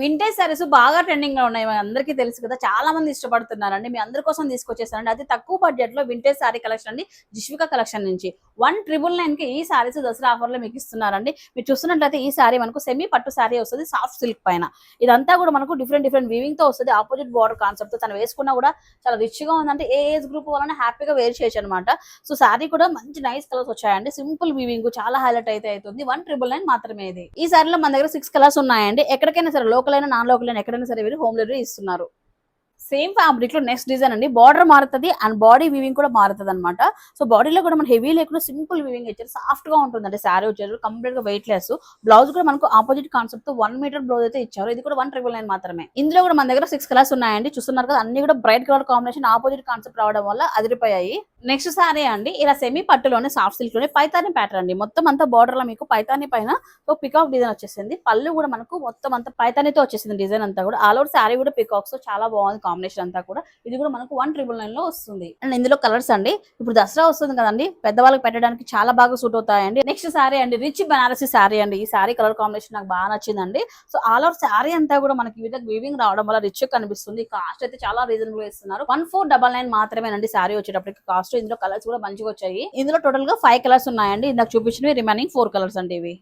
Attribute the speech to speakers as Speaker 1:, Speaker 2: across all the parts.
Speaker 1: Vintage saris బాగా ట్రెండింగ్లో ఉన్నాయి. అందరికీ తెలుసు కదా చాలా మంది ఇష్టపడుతున్నారండి. మీ అందరి కోసం తీసుకొచ్చేసారండి. అది తక్కువ బడ్జెట్లో వింటేజ్ సారీ కలెక్షన్ అండి జిష్విక కలెక్షన్ నుంచి. వన్ ట్రిపుల్ నైన్కి ఈ సారీస్ దసరా ఆఫర్లో మీకు ఇస్తున్నారండి. మీరు చూస్తున్నట్లయితే ఈ సారీ మనకు సెమీ పట్టు సారీ వస్తుంది సాఫ్ట్ సిల్క్ పైన. ఇదంతా కూడా మనకు డిఫరెంట్ డిఫరెంట్ వీవింగ్తో వస్తుంది. ఆపోజిట్ బార్డర్ కాన్సెప్ట్తో తను వేసుకున్నా కూడా చాలా రిచ్గా ఉందంటే ఏ ఏజ్ గ్రూప్ వలన హ్యాపీగా వేర్ చేయొచ్చు అనమాట సో సారీ కూడా మంచి నైస్ కలర్స్ వచ్చాయండి. సింపుల్ వీవింగ్ చాలా హైలైట్ అయితే అవుతుంది. వన్ ట్రిపుల్ నైన్ మాత్రమే ఇది. ఈ సారీలో మన దగ్గర సిక్స్ కలర్స్ ఉన్నాయండి. ఎక్కడికైనా సరే లోకల్ లోకలైనా నాన్ లోకలైనా ఎక్కడైనా సరే వీరు హోమ్ డెలివరీ ఇస్తున్నారు. సేమ్ ఫ్యాబ్రిక్లో నెక్స్ట్ డిజైన్ అండి. బార్డర్ మారుతుంది అండ్ బాడీ వీవింగ్ కూడా మారుతుంది అనమాట సో బాడీలో కూడా మనం హెవీ లేకుండా సింపుల్ వీవింగ్ ఇచ్చారు సాఫ్ట్గా ఉంటుందండి. శారీ వచ్చేది కంప్లీట్గా వెయిట్ లెస్ బ్లౌజ్ కూడా మనకు ఆపోజిట్ కాన్సెప్ట్తో వన్ మీటర్ బ్లౌజ్ అయితే ఇచ్చారు. ఇది కూడా వన్ ట్రిపుల్ నైన్ మాత్రమే. ఇందులో కూడా మన దగ్గర సిక్స్ కలర్స్ ఉన్నాయండి. చూస్తున్నారు కదా అన్ని కూడా bright colour combination opposite concept రావడం వల్ల అదిరిపోయాయి. నెక్స్ట్ సారీ అండి ఇలా సెమీ పట్టులోనే సాఫ్ట్ సిల్క్లోనే పైతాని ప్యాటర్న్ అండి. మొత్తం అంతా బార్డర్లో మీకు పైతాని పైన ఒక పికాక్ డిజైన్ వచ్చేసింది. పళ్ళు కూడా మనకు మొత్తం అంతా పైతానితో వచ్చేసింది డిజైన్ అంతా కూడా. ఆల్ ఓవర్ సారీ కూడా పికాక్స్ చాలా బాగుంది కాంబినేషన్ అంతా కూడా. ఇది కూడా మనకు వన్ ట్రిపుల్ నైన్లో వస్తుంది. అండ్ ఇందులో కలర్స్ అండి. ఇప్పుడు దసరా వస్తుంది కదండి. పెద్దవాళ్ళకి పెట్టడానికి చాలా బాగా సూట్ అవుతాయండి. నెక్స్ట్ సారీ అండి రిచ్ బనారసి సారీ అండి. ఈ సారీ కలర్ కాంబినేషన్ నాకు బాగా నచ్చిందండి. సో ఆల్ ఓవర్ సారీ అంతా కూడా మనకి విధంగా వీవింగ్ రావడం వల్ల రిచ్ కనిపిస్తుంది. కాస్ట్ అయితే చాలా రీజనబుల్ ఇస్తున్నారు. వన్ ఫోర్ డబల్ నైన్ మాత్రమేనండి సారీ వచ్చేటప్పటికి కాస్ట్ ఇందులో కలర్స్ కూడా మంచిగా వచ్చాయి. ఇందులో టోటల్గా ఫైవ్ కలర్స్ ఉన్నాయండి. ఇందాక చూపించినవి రిమైనింగ్ ఫోర్ కలర్స్ అండి ఇవి.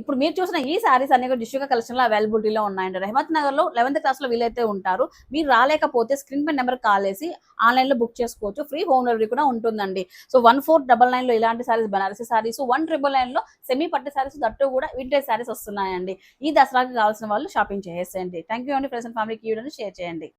Speaker 1: ఇప్పుడు మీరు చూసిన ఈ సారీస్ అన్ని కూడా డిస్ట్రిక్ట్ కలెక్షన్లో అవైలబిలిటీలో ఉన్నాయండి. రెహమత్ నగర్లో లెవెన్త్ క్లాస్లో వీలైతే ఉంటారు. మీరు రాలేకపోతే స్క్రీన్ పై నెంబర్ కాల్ చేసి ఆన్లైన్లో బుక్ చేసుకోవచ్చు. ఫ్రీ హోమ్ డెలివరీ కూడా ఉంటుందండి. సో వన్ ఫోర్ డబల్ నైన్లో ఇలాంటి సారీస్ బనారసి సారీస్ వన్ ట్రిపుల్ నైన్లో సెమీ పట్టు సారీస్ దట్టు కూడా వింటేజ్ సారీస్ వస్తున్నాయండి. ఈ దసరాకి కావాల్సిన వాళ్ళు షాపింగ్ చేసేయండి. థ్యాంక్ యూ అండి ఫ్రెండ్స్ అండ్ ఫ్యామిలీకి వీడియోని షేర్ చేయండి.